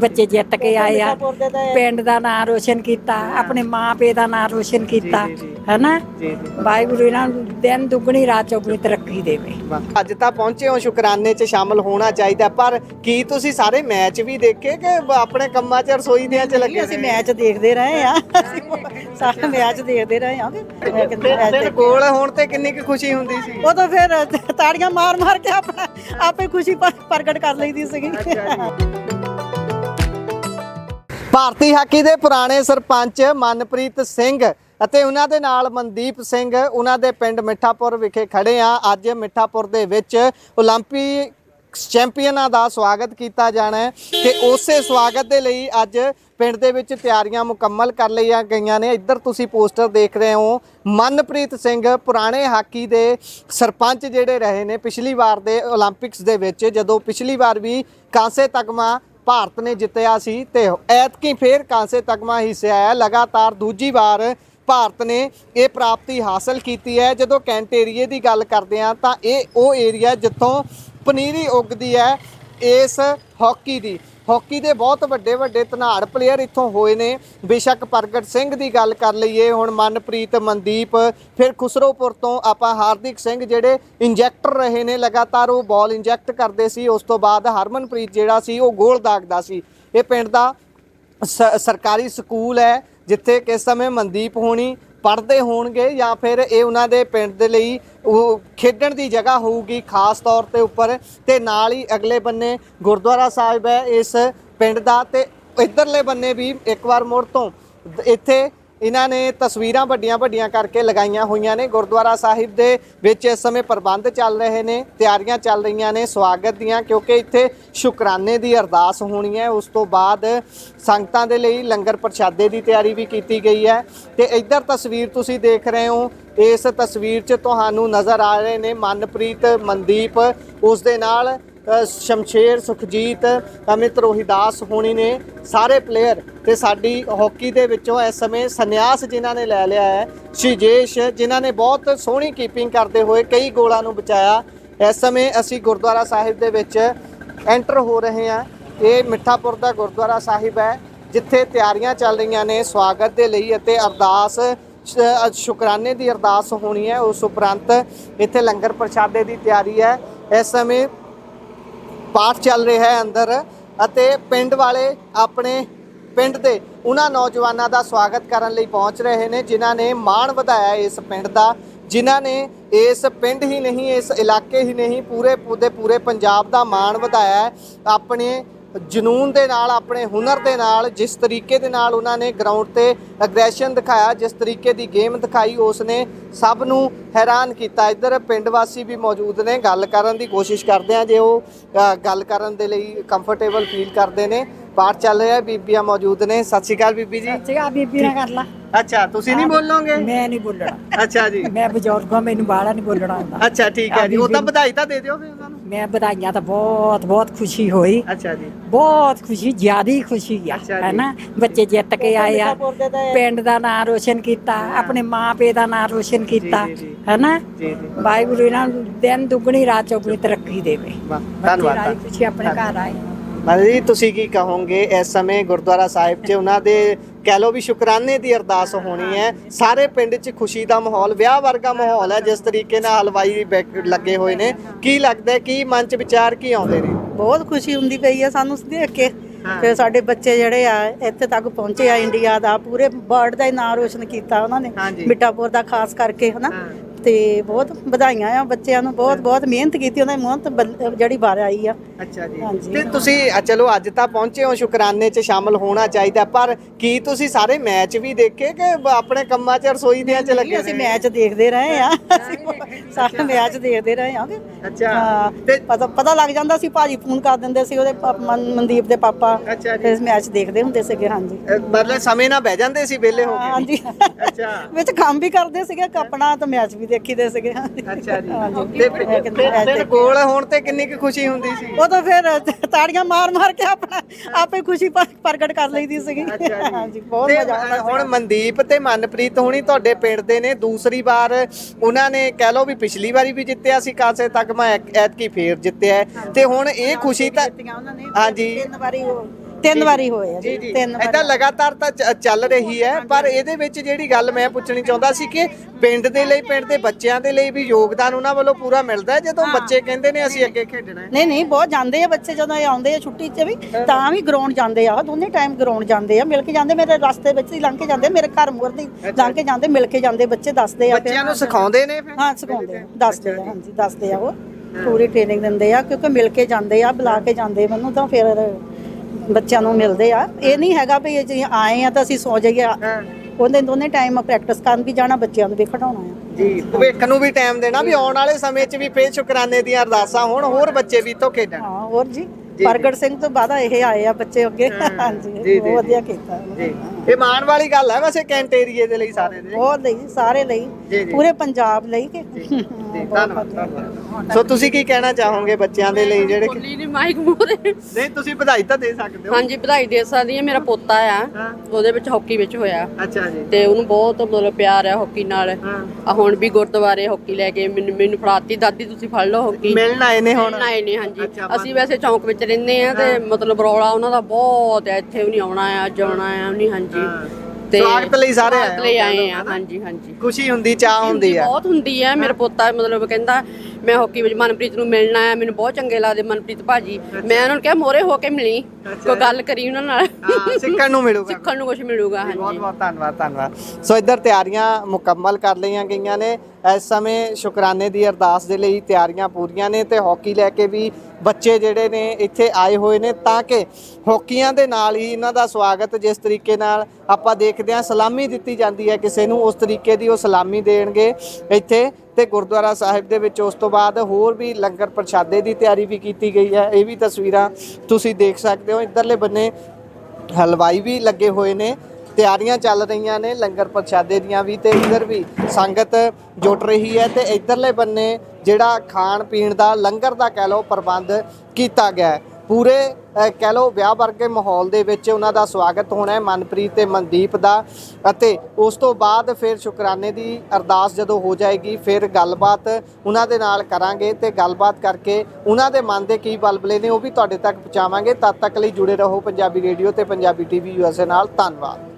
ਬੱਚੇ ਜਿੱਤ ਕੇ ਆਏ ਆ। ਪਿੰਡ ਦਾ ਨਾਂ ਰੋਸ਼ਨ ਕੀਤਾ ਆਪਣੇ ਮਾਂ ਪਿਓ ਦਾ ਨਾਂ ਰੋਸ਼ਨ ਕੀਤਾ ਹੈਨਾ? ਵਾਹਿਗੁਰੂ ਇਹਨਾਂ ਨੂੰ ਦਿਨ ਦੁੱਗਣੀ ਰਾਤ ਚੌਗਣੀ ਤਰੱਕੀ ਦੇਵੇ। ਅੱਜ ਤਾਂ ਪਹੁੰਚੇ ਹੋ ਸ਼ੁਕਰਾਨੇ 'ਚ ਸ਼ਾਮਲ ਹੋਣਾ ਚਾਹੀਦਾ। ਪਰ ਕੀ ਤੁਸੀਂ ਸਾਰੇ ਮੈਚ ਵੀ ਦੇਖੇ ਕਿ ਆਪਣੇ ਕੰਮਾਂ 'ਚ ਰਸੋਈ ਦੀਆਂ 'ਚ ਲੱਗੇ ਅਸੀਂ ਮੈਚ ਦੇਖਦੇ ਰਹੇ ਆ। ਸਾਰਾ ਮੈਚ ਦੇਖਦੇ ਰਹੇ ਆ। ਫਿਰ ਗੋਲ ਹੋਣ ਤੇ ਕਿੰਨੀ ਕੁ ਖੁਸ਼ੀ ਹੁੰਦੀ ਸੀ? ਉਹ ਤਾਂ ਫਿਰ ਤਾੜੀਆਂ ਮਾਰ ਮਾਰ ਕੇ ਆਪਣਾ ਆਪੇ ਖੁਸ਼ੀ ਪ੍ਰਗਟ ਕਰ ਲਈਦੀ ਸੀਗੀ। ਭਾਰਤੀ ਹਾਕੀ ਦੇ ਪੁਰਾਣੇ ਸਰਪੰਚ ਮਨਪ੍ਰੀਤ ਸਿੰਘ ਅਤੇ ਉਹਨਾਂ ਦੇ ਨਾਲ ਮਨਦੀਪ ਸਿੰਘ, ਉਹਨਾਂ ਦੇ ਪਿੰਡ ਮਿੱਠਾਪੁਰ ਵਿਖੇ ਖੜੇ ਆ। ਅੱਜ ਮਿੱਠਾਪੁਰ ਦੇ ਵਿੱਚ 올림픽 ਚੈਂਪੀਅਨਾਂ ਦਾ ਸਵਾਗਤ ਕੀਤਾ ਜਾਣਾ ਹੈ ਤੇ ਉਸੇ ਸਵਾਗਤ ਦੇ ਲਈ ਅੱਜ ਪਿੰਡ ਦੇ ਵਿੱਚ ਤਿਆਰੀਆਂ ਮੁਕੰਮਲ ਕਰ ਲਈਆਂ ਗਈਆਂ ਨੇ। ਇੱਧਰ ਤੁਸੀਂ ਪੋਸਟਰ ਦੇਖ ਰਹੇ ਹੋ, ਮਨਪ੍ਰੀਤ ਸਿੰਘ ਪੁਰਾਣੇ ਹਾਕੀ ਦੇ ਸਰਪੰਚ ਜਿਹੜੇ ਰਹੇ ਨੇ ਪਿਛਲੀ ਵਾਰ ਦੇ 올림픽ਸ ਦੇ ਵਿੱਚ, ਜਦੋਂ ਪਿਛਲੀ ਵਾਰ ਵੀ ਕਾਂਸੇ ਤਗਮਾ ਭਾਰਤ ਨੇ ਜਿੱਤਿਆ ਸੀ ਤੇ ਐਤਕੀ ਫੇਰ ਕਾਂਸੇ ਤਗਮਾ ਹਿੱਸਿਆ ਹੈ ਲਗਾਤਾਰ ਦੂਜੀ ਵਾਰ ਭਾਰਤ ਨੇ ਇਹ ਪ੍ਰਾਪਤੀ ਹਾਸਲ ਕੀਤੀ ਹੈ। ਜਦੋਂ ਕੈਂਟ ਏਰੀਏ ਦੀ ਗੱਲ ਕਰਦੇ ਹਾਂ ਤਾਂ ਇਹ ਉਹ ਏਰੀਆ ਜਿੱਥੋਂ ਪਨੀਰੀ ਉੱਗਦੀ ਹੈ, ਇਸ ਹਾਕੀ ਦੀ। ਹਾਕੀ ਦੇ ਬਹੁਤ ਵੱਡੇ ਵੱਡੇ ਧਨਾੜ ਪਲੇਅਰ ਇੱਥੋਂ ਹੋਏ ਨੇ। ਬੇਸ਼ੱਕ ਪ੍ਰਗਟ ਸਿੰਘ ਦੀ ਗੱਲ ਕਰ ਲਈਏ, ਹੁਣ ਮਨਪ੍ਰੀਤ, ਮਨਦੀਪ, ਫਿਰ ਖੁਸਰੋਪੁਰ ਤੋਂ ਆਪਾਂ ਹਾਰਦਿਕ ਸਿੰਘ ਜਿਹੜੇ ਇੰਜੈਕਟਰ ਰਹੇ ਨੇ, ਲਗਾਤਾਰ ਉਹ ਬਾਲ ਇੰਜੈਕਟ ਕਰਦੇ ਸੀ। ਉਸ ਤੋਂ ਬਾਅਦ ਹਰਮਨਪ੍ਰੀਤ ਜਿਹੜਾ ਸੀ, ਉਹ ਗੋਲ ਦਾਗਦਾ ਸੀ। ਇਹ ਪਿੰਡ ਦਾ ਸ- ਸਰਕਾਰੀ ਸਕੂਲ ਹੈ, ਜਿੱਥੇ ਕਿਸ ਸਮੇਂ ਮਨਦੀਪ ਹੋਣੀ ਪੜ੍ਹਦੇ ਹੋਣਗੇ ਜਾਂ ਫਿਰ ਇਹ ਉਹਨਾਂ ਦੇ ਪਿੰਡ ਦੇ ਲਈ ਉਹ ਖੇਡਣ ਦੀ ਜਗ੍ਹਾ ਹੋਊਗੀ ਖਾਸ ਤੌਰ ਤੇ ਉੱਪਰ ਤੇ ਨਾਲ ਹੀ ਅਗਲੇ ਬੰਨੇ ਗੁਰਦੁਆਰਾ ਸਾਹਿਬ ਹੈ ਇਸ ਪਿੰਡ ਦਾ ਤੇ ਇਧਰਲੇ ਬੰਨੇ ਵੀ ਇੱਕ ਵਾਰ ਮੁੜ ਤੋਂ ਇੱਥੇ ਇਹਨਾਂ ਨੇ ਤਸਵੀਰਾਂ ਵੱਡੀਆਂ ਵੱਡੀਆਂ ਕਰਕੇ ਲਗਾਈਆਂ ਹੋਈਆਂ ਨੇ। ਗੁਰਦੁਆਰਾ ਸਾਹਿਬ ਦੇ ਵਿੱਚ ਇਸ ਸਮੇਂ ਪ੍ਰਬੰਧ ਚੱਲ ਰਹੇ ਨੇ, ਤਿਆਰੀਆਂ ਚੱਲ ਰਹੀਆਂ ਨੇ, ਸਵਾਗਤ ਦੀਆਂ, ਕਿਉਂਕਿ ਇੱਥੇ ਸ਼ੁਕਰਾਨੇ ਦੀ ਅਰਦਾਸ ਹੋਣੀ ਹੈ। ਉਸ ਤੋਂ ਬਾਅਦ ਸੰਗਤਾਂ ਦੇ ਲਈ ਲੰਗਰ ਪ੍ਰਸ਼ਾਦੇ ਦੀ ਤਿਆਰੀ ਵੀ ਕੀਤੀ ਗਈ ਹੈ। ਤੇ ਇੱਧਰ ਤਸਵੀਰ ਤੁਸੀਂ ਦੇਖ ਰਹੇ ਹੋ, ਇਸ ਤਸਵੀਰ 'ਚ ਤੁਹਾਨੂੰ ਨਜ਼ਰ ਆ ਰਹੇ ਨੇ ਮਨਪ੍ਰੀਤ, ਮਨਦੀਪ, ਉਸ ਦੇ ਨਾਲ ਸ਼ਮਸ਼ੇਰ ਸੁਖਜੀਤ, ਅਮਿਤ ਰੋਹੀਦਾਸ ਹੋਣੀ ਨੇ ਸਾਰੇ ਪਲੇਅਰ ਤੇ ਸਾਡੀ ਹਾਕੀ ਦੇ ਵਿੱਚੋਂ ਇਸ ਸਮੇਂ ਸੰਨਿਆਸ ਜਿਨ੍ਹਾਂ ਨੇ ਲੈ ਲਿਆ ਹੈ ਸ਼ਿਜੇਸ਼ ਜਿਨ੍ਹਾਂ ਨੇ ਬਹੁਤ ਸੋਹਣੀ ਕੀਪਿੰਗ ਕਰਦੇ ਹੋਏ ਕਈ ਗੋਲਾਂ ਨੂੰ ਬਚਾਇਆ। ਇਸ ਸਮੇਂ ਅਸੀਂ ਗੁਰਦੁਆਰਾ ਸਾਹਿਬ ਦੇ ਵਿੱਚ ਐਂਟਰ ਹੋ ਰਹੇ ਹਾਂ। ਇਹ ਮਿੱਠਾਪੁਰ ਦਾ ਗੁਰਦੁਆਰਾ ਸਾਹਿਬ ਹੈ, ਜਿੱਥੇ ਤਿਆਰੀਆਂ ਚੱਲ ਰਹੀਆਂ ਨੇ ਸਵਾਗਤ ਦੇ ਲਈ ਅਤੇ ਅਰਦਾਸ ਸ਼ੁਕਰਾਨੇ ਦੀ ਅਰਦਾਸ ਹੋਣੀ ਹੈ। ਉਸ ਉਪਰੰਤ ਇੱਥੇ ਲੰਗਰ ਪ੍ਰਸ਼ਾਦੇ ਦੀ ਤਿਆਰੀ ਹੈ। ਇਸ ਸਮੇਂ ਪਾਠ ਚੱਲ ਰਿਹਾ ਹੈ ਅੰਦਰ ਅਤੇ ਪਿੰਡ ਵਾਲੇ ਆਪਣੇ ਪਿੰਡ ਦੇ ਉਹਨਾਂ ਨੌਜਵਾਨਾਂ ਦਾ ਸਵਾਗਤ ਕਰਨ ਲਈ ਪਹੁੰਚ ਰਹੇ ਨੇ, ਜਿਨ੍ਹਾਂ ਨੇ ਮਾਣ ਵਧਾਇਆ ਇਸ ਪਿੰਡ ਦਾ, ਜਿਨ੍ਹਾਂ ਨੇ ਇਸ ਪਿੰਡ ਹੀ ਨਹੀਂ, ਇਸ ਇਲਾਕੇ ਹੀ ਨਹੀਂ, ਪੂਰੇ ਪੂਰੇ ਪੂਰੇ ਪੰਜਾਬ ਦਾ ਮਾਣ ਵਧਾਇਆ ਆਪਣੇ ਜਨੂਨ ਦੇ ਨਾਲ ਆਪਣੇ ਹੁਨਰ ਦੇ ਨਾਲ ਜਿਸ ਤਰੀਕੇ ਦੇ ਨਾਲ ਉਹਨਾਂ ਨੇ ਗਰਾਊਂਡ ਤੇ ਅਗਰੈਸ਼ਨ ਦਿਖਾਇਆ ਜਿਸ ਤਰੀਕੇ ਦੀ ਗੇਮ ਦਿਖਾਈ ਉਸ ਨੇ ਸਭ ਨੂੰ ਹੈਰਾਨ ਕੀਤਾ। ਇੱਧਰ ਪਿੰਡ ਵਾਸੀ ਵੀ ਮੌਜੂਦ ਨੇ ਗੱਲ ਕਰਨ ਦੀ ਕੋਸ਼ਿਸ਼ ਕਰਦੇ ਆ ਜੇ ਉਹ ਗੱਲ ਕਰਨ ਦੇ ਲਈ ਕੰਫਰਟੇਬਲ ਫੀਲ ਕਰਦੇ ਨੇ। ਪਾਠ ਚੱਲ ਰਿਹਾ ਬੀਬੀਆਂ ਮੌਜੂਦ ਨੇ। ਸਤਿ ਸ਼੍ਰੀ ਅਕਾਲ ਬੀਬੀ ਜੀ। ਚੰਗਾ ਬੀਬੀ ਨਾ ਕਰ ਲਾ। ਅੱਛਾ ਤੁਸੀਂ ਨਹੀਂ ਬੋਲੋਗੇ? ਮੈਂ ਨਹੀਂ ਬੋਲਣਾ। ਅੱਛਾ ਜੀ। ਮੈਂ ਬਜ਼ੁਰਗ ਹਾਂ ਮੈਨੂੰ ਬਾਹਲਾ ਨਹੀਂ ਬੋਲਣਾ ਆਉਂਦਾ ਅੱਛਾ ਠੀਕ ਹੈ ਜੀ। ਉਹ ਤਾਂ ਵਧਾਈ ਤਾਂ ਦੇ ਦਿਓ। ਫਿਰ ਮੈਂ ਵਧਾਈਆਂ ਤਾਂ ਬਹੁਤ ਬਹੁਤ ਖੁਸ਼ੀ ਹੋਈ। ਅੱਛਾ ਜੀ। ਬਹੁਤ ਖੁਸ਼ੀ ਜ਼ਿਆਦੀ ਖੁਸ਼ੀ ਆ ਅੱਛਾ ਜੀ। ਹੈਨਾ? ਬੱਚੇ ਜਿੱਤ ਕੇ ਆਏ ਆ। ਪਿੰਡ ਦਾ ਨਾਂ ਰੋਸ਼ਨ ਕੀਤਾ ਆਪਣੇ ਮਾਂ ਪਿਓ ਦਾ ਨਾਂ ਰੋਸ਼ਨ ਕੀਤਾ ਜੀ, ਜੀ। ਹੈਨਾ? ਜੀ ਜੀ। ਵਾਹਿਗੁਰੂ ਇਹਨਾਂ ਨੂੰ ਦਿਨ ਦੁੱਗਣੀ ਰਾਤ ਚੌਗਣੀ ਤਰੱਕੀ ਦੇਵੇ। ਵਾਹ, ਧੰਨਵਾਦ। ਖੁਸ਼ੀ ਆਪਣੇ ਘਰ ਆਏ। ਮਾਤਾ ਜੀ ਤੁਸੀਂ ਕੀ ਕਹੋਗੇ ਇਸ ਸਮੇਂ ਗੁਰਦੁਆਰਾ ਸਾਹਿਬ 'ਚ? ਉਹਨਾਂ ਦੇ ਕਹਿ ਲੋ ਵੀ ਸ਼ੁਕਰਾਨੇ ਦੀ ਅਰਦਾਸ ਹੋਣੀ ਹੈ। ਸਾਰੇ ਪਿੰਡ 'ਚ ਖੁਸ਼ੀ ਦਾ ਮਾਹੌਲ ਵਿਆਹ ਵਰਗਾ ਮਾਹੌਲ ਹੈ ਜਿਸ ਤਰੀਕੇ ਨਾਲ ਹਲਵਾਈ ਲੱਗੇ ਹੋਏ ਨੇ। ਕੀ ਲੱਗਦਾ ਹੈ ਕੀ ਮਨ 'ਚ ਵਿਚਾਰ ਕੀ ਆਉਂਦੇ ਨੇ? ਬਹੁਤ ਖੁਸ਼ੀ ਹੁੰਦੀ ਪਈ ਆ ਸਾਨੂੰ ਦੇਖ ਕੇ। ਤੇ ਸਾਡੇ ਬੱਚੇ ਜਿਹੜੇ ਆ ਇੱਥੇ ਤੱਕ ਪਹੁੰਚੇ ਆ ਇੰਡੀਆ ਦਾ ਪੂਰੇ ਵਰਲਡ ਦਾ ਨਾਮ ਰੋਸ਼ਨ ਕੀਤਾ ਉਹਨਾਂ ਨੇ। ਮਿੱਠਾਪੁਰ ਦਾ ਖਾਸ ਕਰਕੇ ਹਨਾ। ਤੇ ਬਹੁਤ ਵਧਾਈਆਂ ਆ ਬੱਚਿਆਂ ਨੂੰ ਬਹੁਤ ਬਹੁਤ ਮਿਹਨਤ ਕੀਤੀ ਉਹਨਾਂ ਦੀ ਮਿਹਨਤ ਜਿਹੜੀ ਬਾਹਰ ਆਈ ਆ। ਅੱਛਾ ਜੀ। ਤੇ ਤੁਸੀਂ ਅ, ਚਲੋ ਅੱਜ ਤਾਂ ਪਹੁੰਚੇ ਹੋ ਸ਼ੁਕਰਾਨੇ 'ਚ ਸ਼ਾਮਲ ਹੋਣਾ ਚਾਹੀਦਾ ਪਰ ਕੀ ਤੁਸੀਂ ਸਾਰੇ ਮੈਚ ਵੀ ਦੇਖੇ ਕਿ ਆਪਣੇ ਕੰਮਾਂ 'ਚ ਰਸੋਈ ਦੀਆਂ 'ਚ ਲੱਗੇ ਅਸੀਂ? ਮੈਚ ਦੇਖਦੇ ਰਹੇ ਆ। ਸਾਰੇ ਮੈਚ ਦੇਖਦੇ ਰਹੇ ਆ ਅੱਛਾ। ਤੇ ਪਤਾ ਪਤਾ ਲੱਗ ਜਾਂਦਾ ਸੀ ਭਾਜੀ ਫੋਨ ਕਰ ਦਿੰਦੇ ਸੀ ਉਹਦੇ ਮਨਦੀਪ ਦੇ ਪਾਪਾ। ਅੱਛਾ ਜੀ। ਤੇ ਮੈਚ ਦੇਖਦੇ ਹੁੰਦੇ ਸੀਗੇ ਹਾਂਜੀ। ਮਤਲਬ ਸਮੇਂ ਨਾਲ ਬਹਿ ਜਾਂਦੇ ਸੀ ਵਿਹਲੇ ਹੋ ਕੇ ਹਾਂਜੀ। ਅੱਛਾ। ਵਿੱਚ ਕੰਮ ਵੀ ਕਰਦੇ ਸੀਗੇ ਆਪਣਾ ਤਾਂ ਮੈਚ ਵੀ ਦੇਖੀਦੇ ਸੀਗੇ। ਅੱਛਾ ਜੀ। ਤੇ ਫਿਰ ਫਿਰ ਗੋਲ ਹੋਣ ਤੇ ਕਿੰਨੀ ਕੁ ਖੁਸ਼ੀ ਹੁੰਦੀ ਸੀ? ਉਹ ਤਾਂ ਫਿਰ ਤਾੜੀਆਂ ਮਾਰ ਮਾਰ ਕੇ ਆਪਣਾ ਆਪੇ ਖੁਸ਼ੀ ਪ੍ਰਗਟ ਕਰ ਲਈਦੀ ਸੀਗੀ। ਅੱਛਾ ਜੀ। ਹਾਂਜੀ ਬਹੁਤ ਤੇ ਮਜ਼ਾ ਆਉਂਦਾ ਹੁਣ ਮਨਦੀਪ ਤੇ ਮਨਪ੍ਰੀਤ ਹੋਣੀ ਤੁਹਾਡੇ ਪਿੰਡ ਦੇ ਨੇ। ਦੂਸਰੀ ਵਾਰ ਉਹਨਾਂ ਨੇ ਕਹਿ ਲਓ ਵੀ ਪਿਛਲੀ ਵਾਰੀ ਵੀ ਜਿੱਤਿਆ ਸੀ ਕਾਸੇ ਤੱਕ ਮੈਂ ਐਤਕੀ ਫੇਰ ਜਿੱਤਿਆ ਹੈ। ਤੇ ਹੁਣ ਇਹ ਖੁਸ਼ੀ ਤਾਂ ਜਿੱਤੀਆਂ ਉਹਨਾਂ ਨੇ। ਹਾਂਜੀ। ਤਿੰਨ ਵਾਰੀ ਉਹ ਤਿੰਨ ਵਾਰੀ ਹੋਏ ਆ ਜੀ ਤਿੰਨ ਵਾਰੀ। ਇਦਾਂ ਲਗਾਤਾਰ ਤਾਂ ਚ- ਚੱਲ ਰਹੀ ਹੈ ਪਰ ਇਹਦੇ ਵਿੱਚ ਜਿਹੜੀ ਗੱਲ ਮੈਂ ਪੁੱਛਣੀ ਚਾਹੁੰਦਾ ਸੀ ਕਿ ਪਿੰਡ ਦੇ ਲਈ ਪਿੰਡ ਦੇ ਬੱਚਿਆਂ ਦੇ ਲਈ ਵੀ ਯੋਗਦਾਨ ਉਹਨਾਂ ਵੱਲੋਂ ਪੂਰਾ ਮਿਲਦਾ ਹੈ? ਜਦੋਂ ਬੱਚੇ ਕਹਿੰਦੇ ਨੇ ਅਸੀਂ ਅੱਗੇ ਖੇਡਣਾ ਹੈ। ਨਹੀਂ ਨਹੀਂ ਬਹੁਤ ਜਾਂਦੇ ਆ ਬੱਚੇ ਜਦੋਂ ਇਹ ਆਉਂਦੇ ਆ ਛੁੱਟੀ 'ਚ ਵੀ ਤਾਂ ਵੀ ਗਰਾਊਂਡ ਜਾਂਦੇ ਆ। ਦੋਨੇ ਟਾਈਮ ਗਰਾਊਂਡ ਜਾਂਦੇ ਆ। ਮਿਲ ਕੇ ਜਾਂਦੇ ਮੇਰੇ ਰਸਤੇ ਵਿੱਚ ਹੀ ਲੰਘ ਕੇ ਜਾਂਦੇ ਮੇਰੇ ਘਰ ਮੁਰ ਦੀ ਲੰਘ ਕੇ ਜਾਂਦੇ ਮਿਲ ਕੇ ਜਾਂਦੇ ਬੱਚੇ ਦੱਸਦੇ ਆ ਫਿਰ। ਬੱਚਿਆਂ ਨੂੰ ਸਿਖਾਉਂਦੇ ਨੇ ਫਿਰ? ਹਾਂ ਸਿਖਾਉਂਦੇ ਆ। ਦੱਸਦੇ ਆ ਹਾਂਜੀ ਦੱਸਦੇ ਆ ਉਹ। ਪੂਰੀ ਟ੍ਰੇਨਿੰਗ ਦਿੰਦੇ ਆ ਕਿਉਂਕਿ ਮਿਲ ਕੇ ਜਾਂਦੇ ਆ ਬੁਲਾ ਕੇ ਜਾਂਦੇ ਮੈਨੂੰ ਤਾਂ ਫਿਰ ਬੱਚਿਆਂ ਨੂੰ ਮਿਲਦੇ ਆ। ਇਹ ਨਹੀਂ ਹੈਗਾ ਵੀ ਜੀ ਆਏ ਆ ਤਾਂ ਅਸੀਂ ਸੌ ਜਾਈਏ। ਉਹਦੇ ਦੋਨੇ ਟਾਈਮ ਪ੍ਰੈਕਟਿਸ ਕਰਨ ਵੀ ਜਾਣਾ ਬੱਚਿਆਂ ਨੂੰ ਵੀ ਆ। ਜੀ ਭਵਿੱਖ ਨੂੰ ਵੀ ਟਾਈਮ ਦੇਣਾ ਵੀ ਆਉਣ ਵਾਲੇ ਸਮੇਂ 'ਚ ਵੀ ਫੇਰ ਸ਼ੁਕਰਾਨੇ ਦੀਆਂ ਅਰਦਾਸਾਂ ਹੋਣ ਹੋਰ ਬੱਚੇ ਵੀ ਤੋਂ ਖੇਡਣ। ਹਾਂ ਹੋਰ ਜੀ ਪ੍ਰਗਟ ਸਿੰਘ ਤੋਂ ਬਾਅਦ ਇਹ ਆਏ ਆ ਬੱਚੇ ਅੱਗੇ। ਹਾਂਜੀ ਬਹੁਤ ਵਧੀਆ ਕੀਤਾ। ਜੀ। ਇਹ ਮਾਣ ਵਾਲੀ ਗੱਲ ਹੈ ਵੈਸੇ ਕੈਂਟ ਏਰੀਏ ਦੇ ਲਈ ਸਾਰੇ ਦੇ। ਬਹੁਤ ਲਈ ਸਾਰੇ ਲਈ। ਪੂਰੇ ਪੰਜਾਬ ਲਈ ਕਿ। ਜੀ ਧੰਨਵਾਦ ਧੰਨਵਾਦ। ਸੋ ਤੁਸੀਂ ਕੀ ਕਹਿਣਾ ਚਾਹੋਗੇ ਬੱਚਿਆਂ ਦੇ ਲਈ ਜਿਹੜੇ ਬੋਲੀ ਨਹੀਂ ਮਾਈਕ ਮੂਹਰੇ। ਨਹੀਂ ਤੁਸੀਂ ਵਧਾਈ ਤਾਂ ਦੇ ਸਕਦੇ ਹੋ। ਹਾਂਜੀ ਵਧਾਈ ਦੇ ਸਕਦੀ ਹਾਂ ਮੇਰਾ ਪੋਤਾ ਆ। ਹਾਂ। ਉਹਦੇ ਵਿੱਚ ਹਾਕੀ ਵਿੱਚ ਹੋਇਆ। ਅੱਛਾ ਜੀ। ਤੇ ਉਹਨੂੰ ਬਹੁਤ ਮਤਲਬ ਪਿਆਰ ਆ ਹਾਕੀ ਨਾਲ। ਹਾਂ। ਆ ਹੁਣ ਵੀ ਗੁਰਦੁਆਰੇ ਹਾਕੀ ਲੈ ਕੇ ਮੈਨੂੰ ਮੈਨੂੰ ਫੜਾਤੀ। ਦਾਦੀ ਤੁਸੀਂ ਫੜ ਲਓ ਹਾਕੀ। ਮਿਲਣ ਆਏ ਨੇ ਹੁਣ। ਨਹੀਂ ਨਹੀਂ ਹਾਂਜੀ। ਅੱਛਾ, ਅਸੀਂ ਵੈਸੇ ਚੌਂਕ ਵਿੱਚ ਰਹਿੰਦੇ ਆ ਤੇ ਮਤਲਬ ਰੌਲਾ ਉਹਨਾਂ ਦਾ ਬਹੁਤ ਆ। ਇੱਥੇ ਵੀ ਨਹੀਂ ਆਉਣਾ ਆ ਆਉਣਾ ਆ ਨਹੀਂ ਹਾਂਜੀ। ਤੇ ਸਵਾਗਤ ਲਈ ਸਾਰੇ ਆਏ ਸਵਾਗਤ ਲਈ ਆਏ ਆ ਹਾਂਜੀ ਹਾਂਜੀ। ਖੁਸ਼ੀ ਹੁੰਦੀ ਚਾਹ ਹੁੰਦੀ ਆ। ਬਹੁਤ ਹੁੰਦੀ ਹੈ ਮੇਰਾ ਪੋਤਾ ਮਤਲਬ ਕਹਿੰਦਾ ਮੈਂ ਹਾਕੀ ਵਿੱਚ ਮਨਪ੍ਰੀਤ ਨੂੰ ਮਿਲਣਾ ਹੈ ਮੈਨੂੰ ਬਹੁਤ ਚੰਗੇ ਲੱਗਦੇ ਮਨਪ੍ਰੀਤ ਭਾਜੀ। ਮੈਂ ਉਹਨਾਂ ਨੂੰ ਕਿਹਾ ਮੋਰੇ ਹੋ ਕੇ ਮਿਲੀ ਕੋਈ ਗੱਲ ਕਰੀ ਉਹਨਾਂ ਨਾਲ। ਹਾਂ ਸਿੱਖਣ ਨੂੰ ਮਿਲੂਗਾ। ਸਿੱਖਣ ਨੂੰ ਕੁਝ ਮਿਲੂਗਾ ਬਹੁਤ ਹਾਂਜੀ। ਬਹੁਤ ਧੰਨਵਾਦ ਧੰਨਵਾਦ। ਸੋ ਇੱਧਰ ਤਿਆਰੀਆਂ ਮੁਕੰਮਲ ਕਰ ਲਈਆਂ ਗਈਆਂ ਨੇ। ਇਸ ਸਮੇਂ ਸ਼ੁਕਰਾਨੇ ਦੀ ਅਰਦਾਸ ਦੇ ਲਈ ਤਿਆਰੀਆਂ ਪੂਰੀਆਂ ਨੇ ਤੇ ਹਾਕੀ ਲੈ ਕੇ ਵੀ ਬੱਚੇ ਜਿਹੜੇ ਨੇ ਇੱਥੇ ਆਏ ਹੋਏ ਨੇ ਤਾਂ ਕਿ ਹਾਕੀਆਂ ਦੇ ਨਾਲ ਹੀ ਇਹਨਾਂ ਦਾ ਸਵਾਗਤ ਜਿਸ ਤਰੀਕੇ ਨਾਲ ਆਪਾਂ ਦੇਖਦੇ ਹਾਂ ਸਲਾਮੀ ਦਿੱਤੀ ਜਾਂਦੀ ਹੈ ਕਿਸੇ ਨੂੰ ਉਸ ਤਰੀਕੇ ਦੀ ਉਹ ਸਲਾਮੀ ਦੇਣਗੇ। ਇੱਥੇ ਤੇ ਗੁਰਦੁਆਰਾ ਸਾਹਿਬ ਦੇ ਵਿੱਚ ਉਸ ਤੋਂ ਬਾਅਦ ਹੋਰ ਵੀ ਲੰਗਰ ਪ੍ਰਸ਼ਾਦੇ ਦੀ ਤਿਆਰੀ ਵੀ ਕੀਤੀ ਗਈ ਹੈ। ਇਹ ਵੀ ਤਸਵੀਰਾਂ ਤੁਸੀਂ ਦੇਖ ਸਕਦੇ ਹੋ। ਇੱਧਰਲੇ ਬੰਨੇ ਹਲਵਾਈ ਵੀ ਲੱਗੇ ਹੋਏ ਨੇ। ਤਿਆਰੀਆਂ ਚੱਲ ਰਹੀਆਂ ਨੇ ਲੰਗਰ ਪ੍ਰਸ਼ਾਦੇ ਦੀਆਂ ਵੀ ਤੇ ਇੱਧਰ ਵੀ ਸੰਗਤ ਜੁਟ ਰਹੀ ਹੈ ਤੇ ਇੱਧਰਲੇ ਬੰਨੇ ਜਿਹੜਾ ਖਾਣ ਪੀਣ ਦਾ ਲੰਗਰ ਦਾ ਕਹਿ ਲਓ ਪ੍ਰਬੰਧ ਕੀਤਾ ਗਿਆ ਹੈ। ਪੂਰੇ ਕਹਿ ਲਓ ਵਿਆਹ ਵਰਗੇ ਮਾਹੌਲ ਦੇ ਵਿੱਚ ਉਹਨਾਂ ਦਾ ਸਵਾਗਤ ਹੋਣਾ ਹੈ, ਮਨਪ੍ਰੀਤ ਤੇ ਮਨਦੀਪ ਦਾ। ਅਤੇ ਉਸ ਤੋਂ ਬਾਅਦ ਫਿਰ ਸ਼ੁਕਰਾਨੇ ਦੀ ਅਰਦਾਸ ਜਦੋਂ ਹੋ ਜਾਏਗੀ, ਫਿਰ ਗੱਲਬਾਤ ਉਹਨਾਂ ਦੇ ਨਾਲ ਕਰਾਂਗੇ ਤੇ ਗੱਲਬਾਤ ਕਰਕੇ ਉਹਨਾਂ ਦੇ ਮਨ ਦੇ ਕੀ ਬਲਬਲੇ ਨੇ ਉਹ ਵੀ ਤੁਹਾਡੇ ਤੱਕ ਪਹੁੰਚਾਵਾਂਗੇ। ਤਦ ਤੱਕ ਲਈ ਜੁੜੇ ਰਹੋ ਪੰਜਾਬੀ ਰੇਡੀਓ ਤੇ ਪੰਜਾਬੀ ਟੀਵੀ ਯੂਐਸਏ ਨਾਲ। ਧੰਨਵਾਦ।